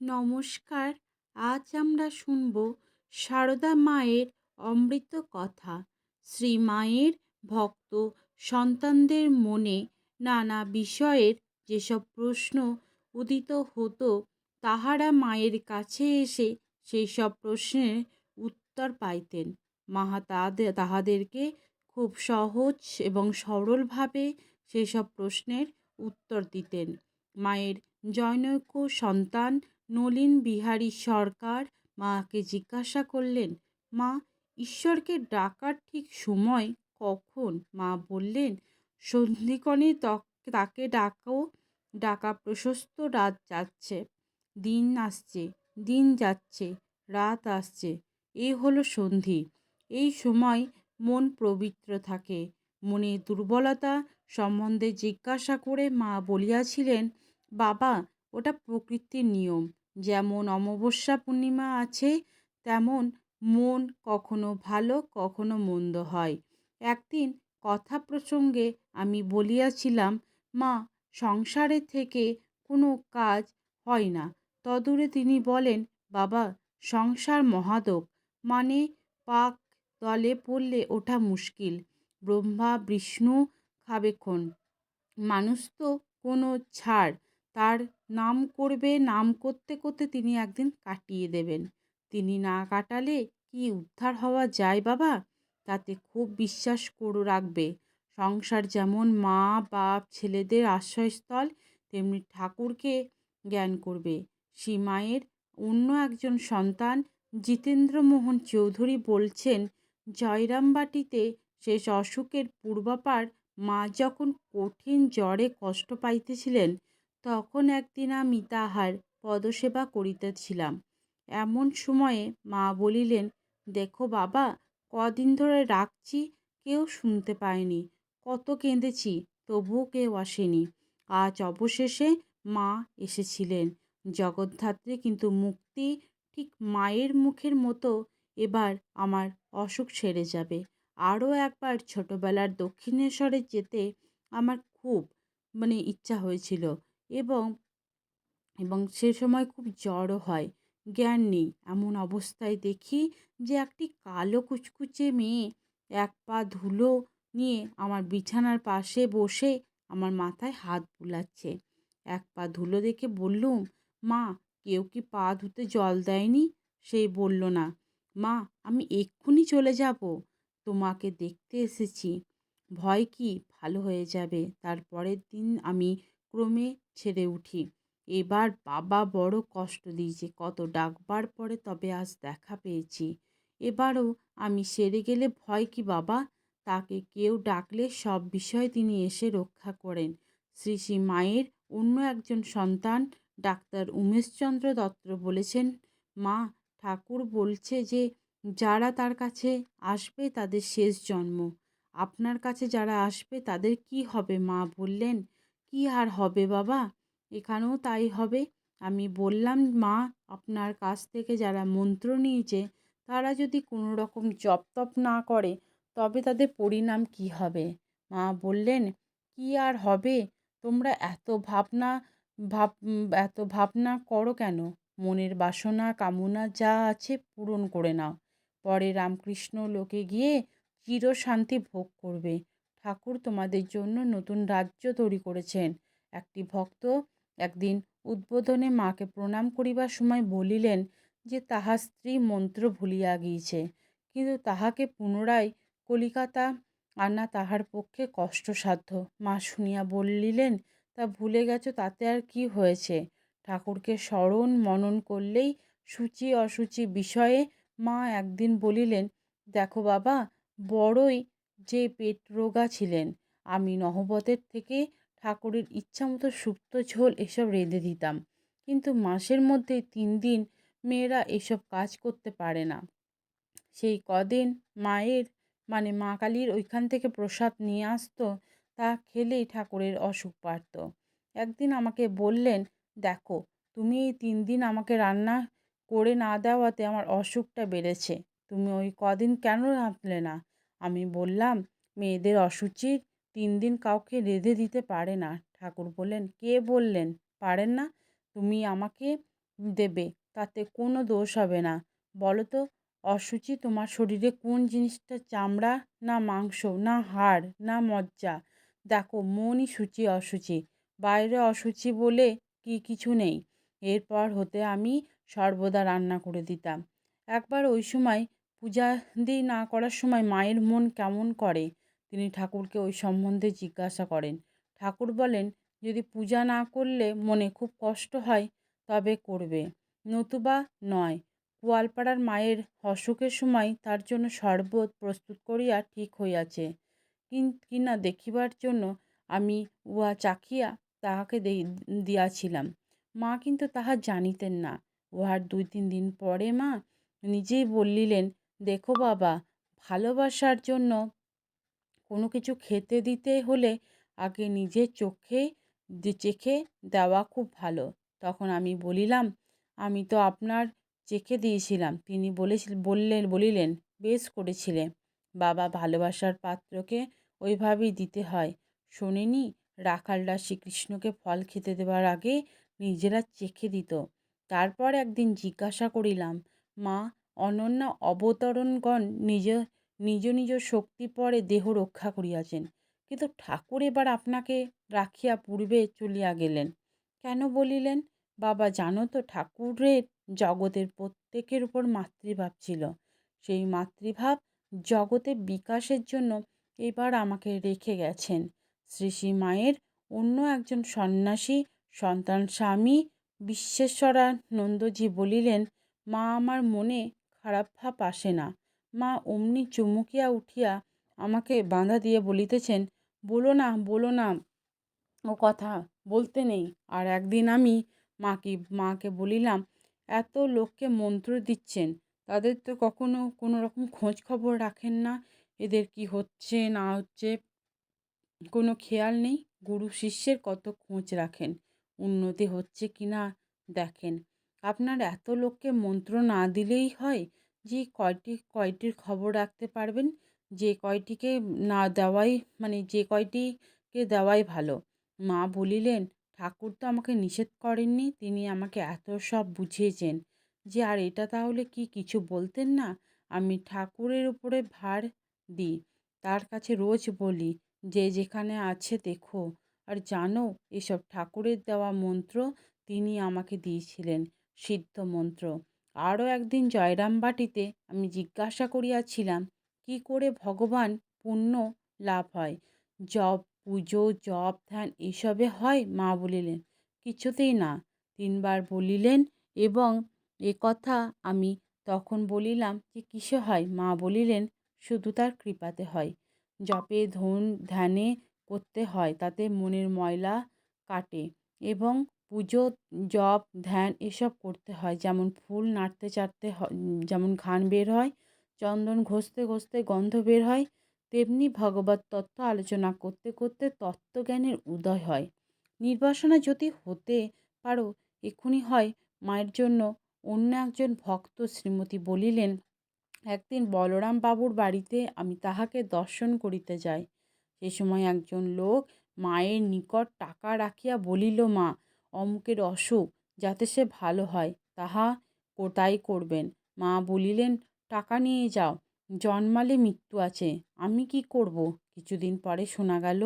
নমস্কার, আজ আমরা শুনব সারদা মায়ের অমৃত কথা। শ্রী মায়ের ভক্ত সন্তানদের মনে নানা বিষয়ের যেসব প্রশ্ন উদিত হতো, তাহারা মায়ের কাছে এসে সেই সব প্রশ্নের উত্তর পাইতেন। মাহা তাহাদেরকে খুব সহজ এবং সরলভাবে সেসব প্রশ্নের উত্তর দিতেন। মায়ের জনৈক সন্তান নলিন বিহারী সরকার মাকে জিজ্ঞাসা করলেন, মা, ঈশ্বরকে ডাকার ঠিক সময় কখন? মা বললেন, সন্ধিকণে তাকে ডাকো, ডাকা প্রশস্ত রাত যাচ্ছে, দিন আসছে, দিন যাচ্ছে, রাত আসছে, এ হলো সন্ধি। এই সময় মন পবিত্র থাকে। মনে দুর্বলতা সম্বন্ধে জিজ্ঞাসা করে মা বলিয়াছিলেন, বাবা, ওটা প্রকৃতির নিয়ম। যেমন অমাবস্যা পূর্ণিমা আছে, তেমন মন কখনো ভালো, কখনো মন্দ হয়। একদিন কথা প্রসঙ্গে আমি বলিয়াছিলাম, মা সংসারের থেকে কোনো কাজ হয় না। তদূরে তিনি বলেন, বাবা, সংসার মহাদক মানে পাক দলে পড়লে ওঠা মুশকিল। ব্রহ্মা, বিষ্ণু খাবেক্ষণ। মানুষ তো কোনো ছাড় তার নাম করবে, নাম করতে করতে তিনি একদিন কাটিয়ে দেবেন। তিনি না কাটালে কি উদ্ধার হওয়া যায় বাবা? তাতে খুব বিশ্বাস করে রাখবে। সংসার যেমন মা, বাপ, ছেলেদের আশ্রয়স্থল, তেমনি ঠাকুরকে জ্ঞান করবে। সীমায়ের অন্য একজন সন্তান জিতেন্দ্রমোহন চৌধুরী বলছেন জয়রামবাটিতে শেষ অসুখের পূর্বাপার মা যখন কঠিন জ্বরে কষ্ট পাইতেছিলেন তখন একদিন আমি তাহার পদসেবা করিতেছিলাম। এমন সময়ে মা বলিলেন, দেখো বাবা, কদিন ধরে রাখছি, কেউ শুনতে পায়নি। কত কেঁদেছি, তবুও কেউ আসেনি। আজ অবশেষে মা এসেছিলেন। জগদ্ধাত্রী কিন্তু মুক্তি ঠিক মায়ের মুখের মতো এবার আমার অসুখ সেরে যাবে। আরও একবার ছোটোবেলার দক্ষিণেশ্বরে যেতে আমার খুব মানে ইচ্ছা হয়েছিল। এবং এবং সে সময় খুব জ্বরও হয়। জ্ঞান নেই। এমন অবস্থায় দেখি যে একটি কালো কুচকুচে মেয়ে এক পা ধুলো নিয়ে আমার বিছানার পাশে বসে আমার মাথায় হাত বুলাচ্ছে। এক পা ধুলো দেখে বললুম, মা, কেউ কি পা ধুতে জল দেয়নি? সেই বলল, না। মা, আমি এক্ষুনি চলে যাব। তোমাকে দেখতে এসেছি। ভয় কি? ভালো হয়ে যাবে। তারপরের দিন আমি ক্রমে ছেড়ে উঠি। এবার বাবা বড় কষ্ট দিয়েছে, কত ডাকবার পরে তবে আজ দেখা পেয়েছি। এবারও আমি সেরে গেলে ভয় কি বাবা? তাকে কেউ ডাকলে সব বিষয়ে তিনি এসে রক্ষা করেন। শ্রী শ্রী মায়ের অন্য একজন সন্তান, ডাক্তার উমেশচন্দ্র দত্ত বলেছেন, মা, ঠাকুর বলছে যে যারা তার কাছে আসবে তাদের শেষ জন্ম। আপনার কাছে যারা আসবে তাদের কি হবে মা বললেন? কি আর হবে বাবা? এখানেও তাই হবে। আমি বললাম, মা, আপনার কাছ থেকে যারা মন্ত্র নিয়েছে, তারা যদি কোনো রকম জপ তপ না করে, তবে তাদের পরিণাম কি হবে? মা বললেন, কি আর হবে? তোমরা এত ভাবনা, ভাব, এত ভাবনা করো কেন? মনের বাসনা, কামনা যা আছে পূরণ করে নাও। পরে রামকৃষ্ণ লোকে গিয়ে চিরশান্তি ভোগ করবে। ঠাকুর তোমাদের জন্য নতুন রাজ্য তৈরি করেছেন। একটি ভক্ত একদিন উদ্বোধনে মাকে প্রণাম করিবার সময় বলিলেন যে তাহার স্ত্রী মন্ত্র ভুলিয়া গিয়েছে। কিন্তু তাহাকে পুনরায় কলিকাতা আনা তাহার পক্ষে কষ্টসাধ্য। মা শুনিয়া বলিলেন, তা ভুলে গেছো, তাতে আর কি হয়েছে? ঠাকুরকে স্মরণ মনন করলেই সূচি অসুচি বিষয়ে মা একদিন বলিলেন, দেখো বাবা, বড়ই যে পেট রোগা ছিলেন, আমি নহবতের থেকে ঠাকুরের ইচ্ছা মতো শুক্তো ঝোল এসব রেঁধে দিতাম। কিন্তু মাসের মধ্যে তিন দিন মেয়েরা এসব কাজ করতে পারে না। সেই কদিন মায়ের মানে মা কালীর ওইখান থেকে প্রসাদ নিয়ে আসতো, তা খেলেই ঠাকুরের অসুখ বাড়ত। একদিন আমাকে বললেন, দেখো, তুমি এই তিন দিন আমাকে রান্না করে না দেওয়াতে আমার অসুখটা বেড়েছে। তুমি ওই কদিন কেন রাঁধলে না? আমি বললাম, মেয়েদের অসুচির তিন দিন কাউকে রেঁধে দিতে পারে না। ঠাকুর বললেন, কে বললেন? পারেন না, তুমি আমাকে দেবে, তাতে কোনো দোষ হবে না। বলো তো অশুচি তোমার শরীরে কোন জিনিসটা চামড়া, না মাংস, না হাড়, না মজ্জা? দেখো, মনই সূচি অশুচি বাইরে অশুচি বলে কি কিছু নেই। এরপর হতে আমি সর্বদা রান্না করে দিতাম। একবার ওই সময় পূজা দিই না করার সময় মায়ের মন কেমন করে? তিনি ঠাকুরকে ওই সম্বন্ধে জিজ্ঞাসা করেন। ঠাকুর বলেন, যদি পূজা না করলে মনে খুব কষ্ট হয়, তবে করবে। নতুবা নয়। গোয়ালপাড়ার মায়ের অসুখের সময় তার জন্য শরবত প্রস্তুত করিয়া ঠিক হইয়াছে। কিনা দেখিবার জন্য আমি উহা চাখিয়া তাহাকে দিয়াছিলাম। মা কিন্তু তাহা জানিতেন না। উহার দুই তিন দিন পরে মা নিজেই বলিলেন দেখো বাবা, ভালোবাসার জন্য কোনো কিছু খেতে দিতে হলে আগে নিজের চোখে চেখে দেওয়া খুব ভালো। তখন আমি বলিলাম, আমি তো আপনার চেখে দিয়েছিলাম। তিনি বলেছিল, বললেন, বলিলেন, বেশ করেছিলে। বাবা ভালোবাসার পাত্রকে ওইভাবেই দিতে হয়। শোনেনি রাখালরা শ্রীকৃষ্ণকে ফল খেতে দেওয়ার আগে নিজেরা চেখে দিত। তারপর একদিন জিজ্ঞাসা করিলাম, মা অনন্যা অবতরণগণ নিজ নিজ নিজ শক্তি পরে দেহ রক্ষা করিয়াছেন। কিন্তু ঠাকুর এবার আপনাকে রাখিয়া পূর্বে চলিয়া গেলেন। কেন বলিলেন, বাবা, জানো তো ঠাকুরের জগতের প্রত্যেকের উপর মাতৃভাব ছিল। সেই মাতৃভাব জগতে বিকাশের জন্য এবার আমাকে রেখে গেছেন। শ্রী মায়ের অন্য একজন সন্ন্যাসী, সন্তান স্বামী বিশ্বেশ্বরানন্দজি বলিলেন, মা আমার মনে খারাপ ভাব আসে না। মা অমনি চুমুকিয়া উঠিয়া আমাকে বাঁধা দিয়ে বলিতেছেন, বলো না বলো না, ও কথা বলতে নেই। আর একদিন আমি মাকে মাকে বলিলাম, এত লোককে মন্ত্র দিচ্ছেন, তাদের তো কখনো কোনো রকম খোঁজ খবর রাখেন না। এদের কি হচ্ছে, না হচ্ছে, কোনো খেয়াল নেই? গুরু শিষ্যের কত খোঁজ রাখেন? উন্নতি হচ্ছে কি না দেখেন। আপনার এত লোককে মন্ত্র না দিলেই হয় যে কয়টি কয়টির খবর রাখতে পারবেন? যে কয়টিকে না দেওয়াই মানে যে কয়টিকে দেওয়াই ভালো। মা বলিলেন, ঠাকুর তো আমাকে নিষেধ করেননি, তিনি আমাকে এত সব বুঝিয়েছেন। যে আর এটা তাহলে কি কিছু বলতেন না? আমি ঠাকুরের উপরে ভার দিই। তার কাছে রোজ বলি, যে যেখানে আছে দেখো। আর জানো, এসব ঠাকুরের দেওয়া মন্ত্র তিনি আমাকে দিয়েছিলেন। সিদ্ধ মন্ত্র। আরও একদিন জয়রাম জয়রামবাটিতে আমি জিজ্ঞাসা করিয়াছিলাম, কি করে ভগবান পুণ্য লাভ হয়? জপ, পুজো, জপ ধ্যান এসবে হয়? মা বলিলেন, কিছুতেই না। তিনবার বলিলেন এবং এ কথা আমি তখন বলিলাম যে, কিসে হয়? মা বলিলেন, শুধু তার কৃপাতে হয়। জপে, ধন, ধ্যানে করতে হয়, তাতে মনের ময়লা কাটে এবং পুজো, জপ, ধ্যান এসব করতে হয়। যেমন ফুল নাড়তে চাড়তে যেমন ঘ্রাণ বের হয়, চন্দন ঘষতে ঘষতে গন্ধ বের হয়, তেমনি ভগবত তত্ত্ব আলোচনা করতে করতে তত্ত্বজ্ঞানের উদয় হয়। নির্বাসনা যদি হতে পারো এক্ষুনি হয় মায়ের জন্য অন্য একজন ভক্ত শ্রীমতী বলিলেন, একদিন বলরাম বাবুর বাড়িতে আমি তাহাকে দর্শন করিতে যাই। সে সময় একজন লোক মায়ের নিকট টাকা রাখিয়া বলিল, মা অমুকের অসুখ যাতে সে ভালো হয়, তাহা তাই করবেন। মা বলিলেন, টাকা নিয়ে যাও, জন্মালে মৃত্যু আছে, আমি কি করব? কিছুদিন পরে শোনা গেল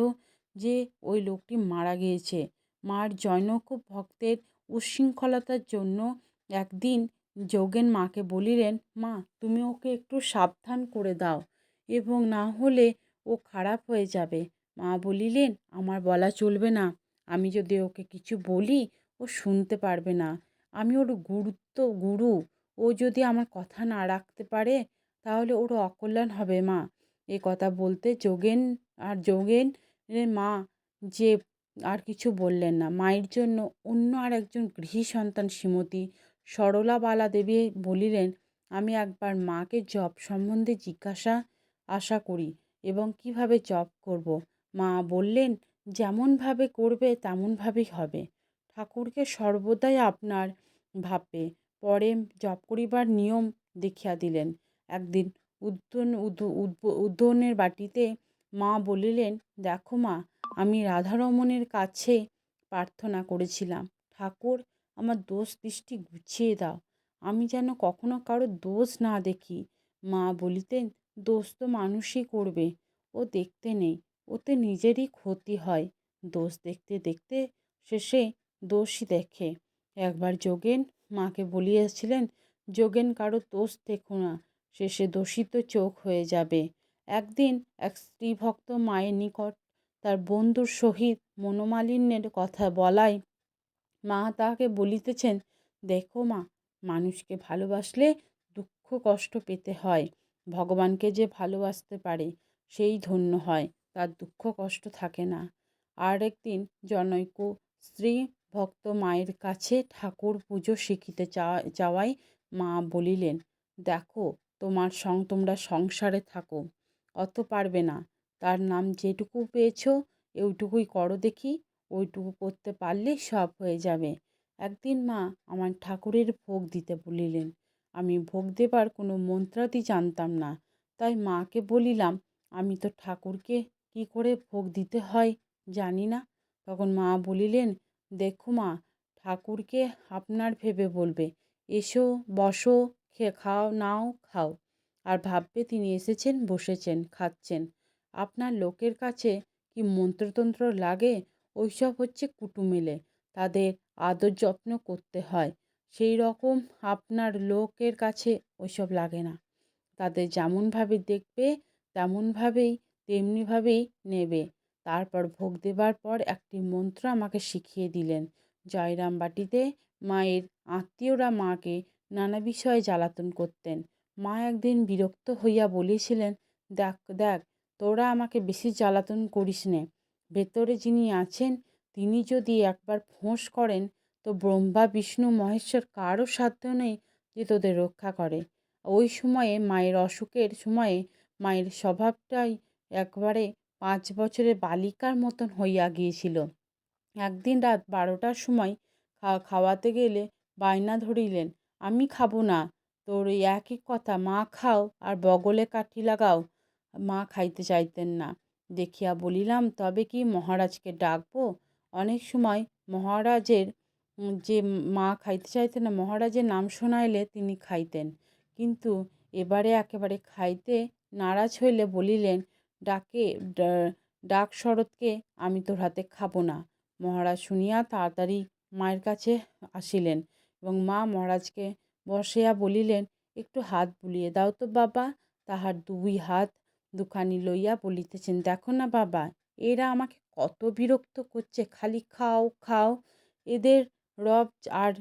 যে ওই লোকটি মারা গিয়েছে। মার জৈনক ভক্তের উশৃঙ্খলতার জন্য একদিন যোগেন মাকে বলিলেন, মা, তুমি ওকে একটু সাবধান করে দাও এবং না হলে ও খারাপ হয়ে যাবে। মা বলিলেন, আমার বলা চলবে না। আমি যদি ওকে কিছু বলি, ও শুনতে পারবে না। আমি ওর গুরুত্ব, গুরু। ও যদি আমার কথা না রাখতে পারে, তাহলে ওর অকল্যাণ হবে মা। এ কথা বলতে যোগেন আর যোগেন মা যে আর কিছু বললেন না। মায়ের জন্য অন্য আর একজন গৃহী সন্তান শ্রীমতী সরলা বালা দেবী বলিলেন, আমি একবার মাকে জব সম্বন্ধে জিজ্ঞাসা, আশা করি এবং কীভাবে জব করব। মা বললেন যেমনভাবে করবে, তেমনভাবেই হবে। ঠাকুরকে সর্বদাই আপনার ভাববে। পরে জপ করিবার নিয়ম দেখিয়া দিলেন। একদিন উদ্যান উদ্যানের বাটিতে মা বলিলেন, দেখো মা, আমি রাধারমণের কাছে প্রার্থনা করেছিলাম। ঠাকুর, আমার দোষ দৃষ্টি গুছিয়ে দাও। আমি যেন কখনো কারও দোষ না দেখি। মা বলিতেন, দোষ তো মানুষই করবে। ও দেখতে নেই। ওতে নিজেরই ক্ষতি হয়। দোষ দেখতে দেখতে শেষে দোষই দেখে। একবার যোগেন মাকে বলিয়াছিলেন, যোগেন, কারও দোষ দেখো না, শেষে দোষিত চোখ হয়ে যাবে। একদিন এক স্ত্রীভক্ত মায়ের নিকট তার বন্ধুর সহিত মনোমালিন্যের কথা বলায় মা তাকে বলিতেছেন, দেখো মা, মানুষকে ভালোবাসলে দুঃখ কষ্ট পেতে হয়। ভগবানকে যে ভালোবাসতে পারে, সেই ধন্য হয়। তার দুঃখ কষ্ট থাকে না। আর একদিন জনৈক স্ত্রী ভক্ত মায়ের কাছে ঠাকুর পুজো শিখিতে চাওয়ায় মা বলিলেন, দেখো, তোমার সং, তোমরা সংসারে থাকো, অত পারবে না। তার নাম যেটুকু পেয়েছ ওইটুকুই করো দেখি ওইটুকু করতে পারলেই সব হয়ে যাবে। একদিন মা আমার ঠাকুরের ভোগ দিতে বলিলেন, আমি ভোগ দেবার কোনো মন্ত্রাদি জানতাম না। তাই মাকে বলিলাম, আমি তো ঠাকুরকে কি করে ভোগ দিতে হয় জানি না। তখন মা বলিলেন, দেখো মা, ঠাকুরকে আপনার ভেবে বলবে, এসো, বসো খেয়ে খাও, নাও, খাও। আর ভাববে তিনি এসেছেন, বসেছেন, খাচ্ছেন। আপনার লোকের কাছে কি মন্ত্রতন্ত্র লাগে? ওইসব হচ্ছে কুটুমেলে, তাদের আদর যত্ন করতে হয়। সেই রকম আপনার লোকের কাছে ওইসব লাগে না। তাদের যেমনভাবে দেখবে, তেমনভাবেই তেমনিভাবেই নেবে। তারপর ভোগ দেবার পর একটি মন্ত্র আমাকে শিখিয়ে দিলেন। জয়রাম বাটিতে মায়ের আত্মীয়রা মাকে নানা বিষয়ে জ্বালাতন করতেন। মা একদিন বিরক্ত হইয়া বলেছিলেন দেখ দেখ, তোরা আমাকে বেশি জ্বালাতন করিস নে। ভেতরে যিনি আছেন, তিনি যদি একবার ফোঁস করেন, তো ব্রহ্মা, বিষ্ণু, মহেশ্বর কারও সাধ্য নেই যে তোদের রক্ষা করে। ওই সময়ে মায়ের অসুখের সময়ে মায়ের স্বভাবটাই একবারে পাঁচ বছরের বালিকার মতন হইয়া গিয়েছিল। একদিন রাত বারোটার সময় খাওয়াতে গেলে বায়না ধরিলেন, আমি খাব না, তোর ওই একই কথা, মা খাও আর বগলে কাঠি লাগাও। মা খাইতে চাইতেন না। দেখিয়া বলিলাম, তবে কি মহারাজকে ডাকবো? অনেক সময় মহারাজের যে মা খাইতে চাইতেন না, মহারাজের নাম শোনাইলে তিনি খাইতেন। কিন্তু এবারে একেবারে খাইতে নারাজ হইলে বলিলেন ডাকে ডাক শরৎকে আমি তোর হাতে খাব না। মহারাজ শুনিয়া তাড়াতাড়ি মায়ের কাছে আসিলেন এবং মা মহারাজকে বসিয়া বলিলেন, একটু হাত বুলিয়ে দাও তো বাবা। তাহার দুই হাত দুখানি লইয়া বলিতেছেন, দেখো না বাবা, এরা আমাকে কত বিরক্ত করছে, খালি খাও খাও। এদের রব আর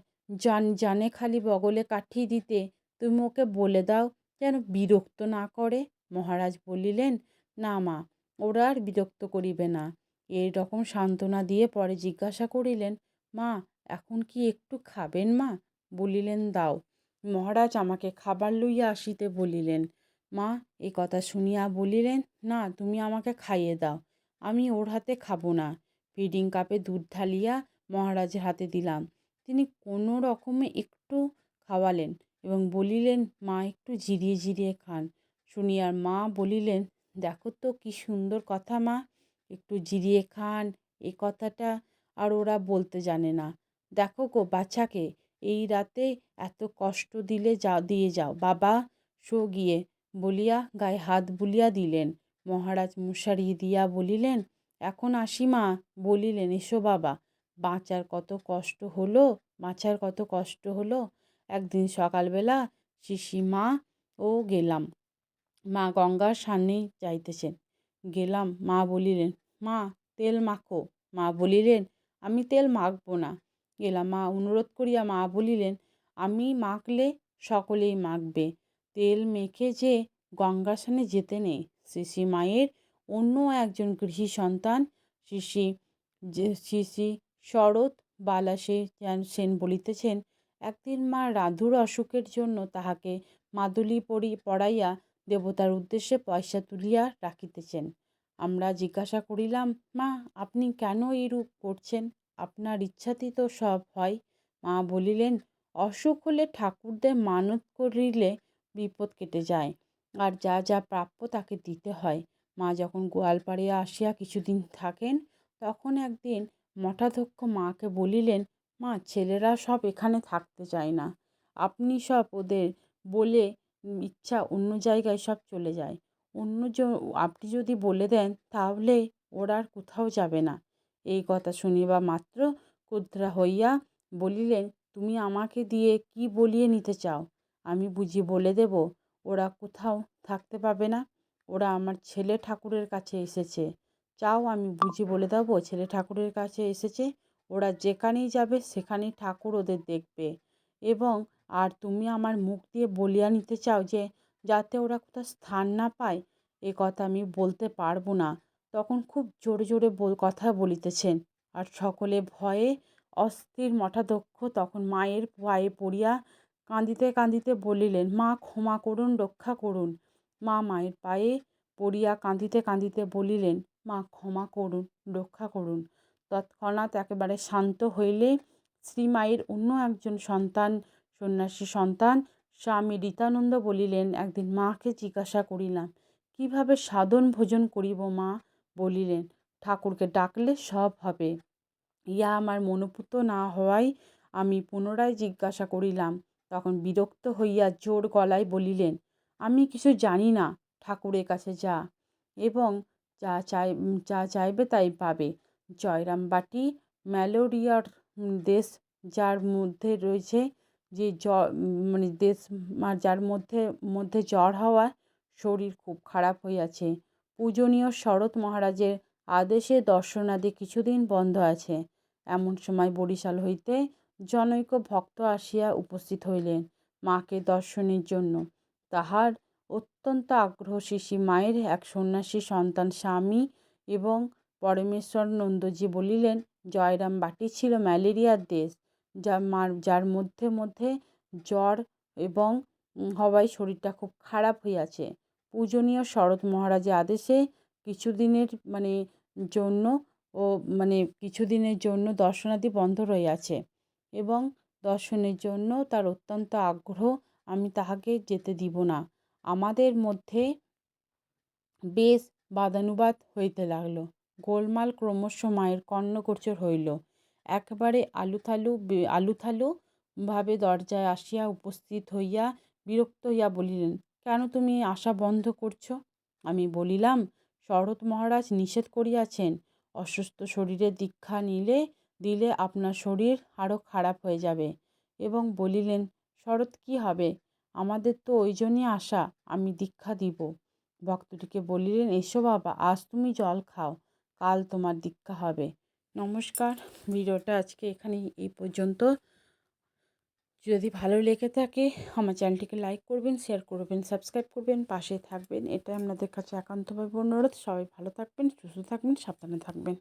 জান জানে খালি বগলে কাঠি দিতে। তুমি ওকে বলে দাও যেন বিরক্ত না করে। মহারাজ বলিলেন না মা, ওরা আর বিরক্ত করিবে না। এই রকম সান্ত্বনা দিয়ে পরে জিজ্ঞাসা করিলেন, মা, এখন কি একটু খাবেন মা? বলিলেন, দাও। মহারাজ আমাকে খাবার লইয়া আসিতে বলিলেন, মা, এ কথা শুনিয়া বলিলেন, না, তুমি আমাকে খাইয়ে দাও, আমি ওর হাতে খাব না। ফিডিং কাপে দুধ ঢালিয়া মহারাজের হাতে দিলাম। তিনি কোনো রকমে একটু খাওয়ালেন এবং বলিলেন, মা, একটু জিরিয়ে জিরিয়ে খান। শুনিয়ার মা বলিলেন দেখো তো কি সুন্দর কথা মা। একটু জিরিয়ে খান, এ কথাটা আর ওরা বলতে জানে না। দেখো গো বাচ্চাকে, এই রাতে এত কষ্ট দিলে যাও দিয়ে যাও। বাবা শো গিয়ে বলিয়া গায়ে হাত বুলিয়া দিলেন। মহারাজ মশারি দিয়া বলিলেন, এখন আসি মা। বলিলেন, এসো বাবা। বাঁচার কত কষ্ট হলো, বাঁচার কত কষ্ট হলো। একদিন সকালবেলা শিশি মা ও গেলাম। মা গঙ্গার সামনেই যাইতেছেন। গেলাম, মা বলিলেন, মা, তেল মাখো। মা বলিলেন, আমি তেল মাখবো না। গেলাম, মা অনুরোধ করিয়া মা বলিলেন, আমি মাখলে সকলেই মাখবে। তেল মেখে যে গঙ্গার সামনে যেতে নেই। শ্রী মায়ের অন্য একজন গৃহী সন্তান শ্রী শ্রী শরৎ বালাসে সেন বলিতেছেন, একদিন মা রাধুর অসুখের জন্য তাহাকে মাদুলি পড়ি পড়াইয়া দেবতার উদ্দেশ্যে পয়সা তুলিয়া রাখিতেছেন। আমরা জিজ্ঞাসা করিলাম, মা, আপনি কেন এইরূপ করছেন? আপনার ইচ্ছাতেই তো সব হয়। মা বলিলেন, অসুখ হলে ঠাকুরদের মানত করিলে বিপদ কেটে যায়, আর যা যা প্রাপ্য তাকে দিতে হয়। মা যখন গোয়ালপাড়ে আসিয়া কিছুদিন থাকেন, তখন একদিন মঠাধ্যক্ষ মাকে বলিলেন, মা, ছেলেরা সব এখানে থাকতে চায় না। আপনি সব ওদের বলে ইচ্ছা অন্য জায়গায় সব চলে যায়। অন্য আপনি যদি বলে দেন, তাহলে ওরা আর কোথাও যাবে না। এই কথা শুনিবা মাত্র ক্রুদ্ধা হইয়া বলিলেন, তুমি আমাকে দিয়ে কি বলিয়ে নিতে চাও? আমি বুঝি বলে দেব, ওরা কোথাও থাকতে পাবে না। ওরা আমার ছেলে ঠাকুরের কাছে এসেছে। চাও, আমি বুঝি বলে দেবো, ছেলে ঠাকুরের কাছে এসেছে। ওরা যেখানেই যাবে, সেখানেই ঠাকুর ওদের দেখবে। এবং আর তুমি আমার মুখ দিয়ে বলিয়া নিতে চাও যে, যাতে ওরা কোথাও স্থান না পায়, এ কথা আমি বলতে পারব না। তখন খুব জোরে জোরে বল, কথা বলিতেছেন। আর সকলে ভয়ে অস্থির মঠাধ্যক্ষ তখন মায়ের পায়ে পড়িয়া কাঁদিতে কাঁদিতে বলিলেন, মা, ক্ষমা করুন, রক্ষা করুন। মা মায়ের পায়ে পড়িয়া কাঁদিতে কাঁদিতে বলিলেন, মা, ক্ষমা করুন, রক্ষা করুন। তৎক্ষণাৎ একেবারে শান্ত হইলে শ্রীমায়ের অন্য একজন সন্তান সন্ন্যাসী সন্তান স্বামী রীতানন্দ বলিলেন, একদিন মাকে জিজ্ঞাসা করিলাম, কীভাবে সাধন ভোজন করিব মা? বলিলেন, ঠাকুরকে ডাকলে সব হবে। ইয়া আমার মনোপুত না হওয়ায় আমি পুনরায় জিজ্ঞাসা করিলাম। তখন বিরক্ত হইয়া জোর গলায় বলিলেন, আমি কিছু জানি না, ঠাকুরের কাছে যা এবং যা চাই, যা চাইবে তাই পাবে। জয়রামবাটি, ম্যালোরিয়ার দেশ যার মধ্যে রয়েছে যে জ মানে দেশ যার মধ্যে মধ্যে জ্বর হওয়া শরীর খুব খারাপ হইয়াছে পূজনীয় শরৎ মহারাজের আদেশে দর্শনাদি কিছুদিন বন্ধ আছে। এমন সময় বরিশাল হইতে জনৈক ভক্ত আসিয়া উপস্থিত হইলেন মাকে দর্শনের জন্য। তাহার অত্যন্ত আগ্রহ শিশি মায়ের এক সন্ন্যাসী সন্তান স্বামী এবং পরমেশ্বর নন্দজি বলিলেন, জয়রাম বাটি ছিল ম্যালেরিয়ার দেশ। যা মার, যার মধ্যে মধ্যে জ্বর এবং হওয়ায় শরীরটা খুব খারাপ হইয়াছে পূজনীয় শরৎ মহারাজের আদেশে কিছুদিনের মানে জন্য ও মানে কিছুদিনের জন্য দর্শনাদি বন্ধ রইয়াছে এবং দর্শনের জন্য তার অত্যন্ত আগ্রহ, আমি তাহাকে যেতে দিব না। আমাদের মধ্যে বেশ বাদানুবাদ হইতে লাগল। গোলমাল ক্রমশ মায়ের কর্ণগোচর হইল। একবারে আলুথালু আলুথালু ভাবে দরজায় আসিয়া উপস্থিত হইয়া বিরক্ত হইয়া বলিলেন, কেন তুমি আশা বন্ধ করছ? আমি বলিলাম, শরৎ মহারাজ নিষেধ করিয়াছেন। অসুস্থ শরীরে দীক্ষা নিলে, দিলে আপনার শরীর আরও খারাপ হয়ে যাবে। এবং বলিলেন, শরৎ কী হবে? আমাদের তো ওই জন্যই আশা আমি দীক্ষা দিব। ভক্তটিকে বলিলেন, এসো বাবা, আজ তুমি জল খাও, কাল তোমার দীক্ষা হবে। নমস্কার। ভিডিওটা আজকে এখানে এই পর্যন্ত। যদি ভালো লেগে থাকে, আমার চ্যানেলটিকে লাইক করবেন, শেয়ার করবেন, সাবস্ক্রাইব করবেন, পাশে থাকবেন। এটা আপনাদের কাছে একান্তভাবে অনুরোধ। সবাই ভালো থাকবেন, সুস্থ থাকবেন, সাবধানে থাকবেন।